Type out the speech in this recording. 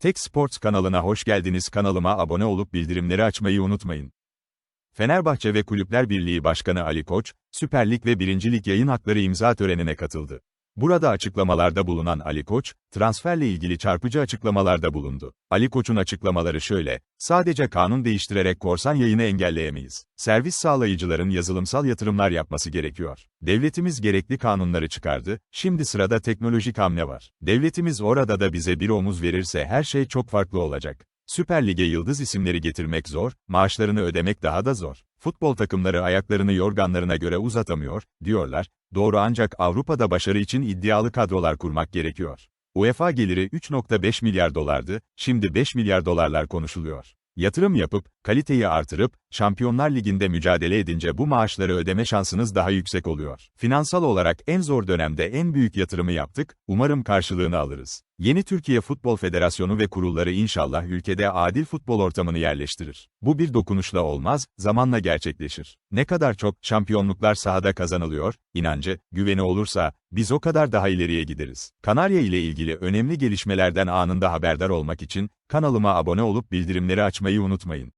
Tek Sports kanalına hoş geldiniz. Kanalıma abone olup bildirimleri açmayı unutmayın. Fenerbahçe ve Kulüpler Birliği Başkanı Ali Koç, Süper Lig ve 1. Lig yayın hakları imza törenine katıldı. Burada açıklamalarda bulunan Ali Koç, transferle ilgili çarpıcı açıklamalarda bulundu. Ali Koç'un açıklamaları şöyle, sadece kanun değiştirerek korsan yayını engelleyemeyiz. Servis sağlayıcıların yazılımsal yatırımlar yapması gerekiyor. Devletimiz gerekli kanunları çıkardı, şimdi sırada teknolojik hamle var. Devletimiz orada da bize bir omuz verirse her şey çok farklı olacak. Süper Lig'e yıldız isimleri getirmek zor, maaşlarını ödemek daha da zor. Futbol takımları ayaklarını yorganlarına göre uzatamıyor, diyorlar. Doğru ancak Avrupa'da başarı için iddialı kadrolar kurmak gerekiyor. UEFA geliri 3.5 milyar dolardı, şimdi 5 milyar dolarlar konuşuluyor. Yatırım yapıp, kaliteyi artırıp, Şampiyonlar Ligi'nde mücadele edince bu maaşları ödeme şansınız daha yüksek oluyor. Finansal olarak en zor dönemde en büyük yatırımı yaptık, umarım karşılığını alırız. Yeni Türkiye Futbol Federasyonu ve kurulları inşallah ülkede adil futbol ortamını yerleştirir. Bu bir dokunuşla olmaz, zamanla gerçekleşir. Ne kadar çok şampiyonluklar sahada kazanılıyor, inancı, güveni olursa, biz o kadar daha ileriye gideriz. Kanarya ile ilgili önemli gelişmelerden anında haberdar olmak için, kanalıma abone olup bildirimleri açmayı unutmayın.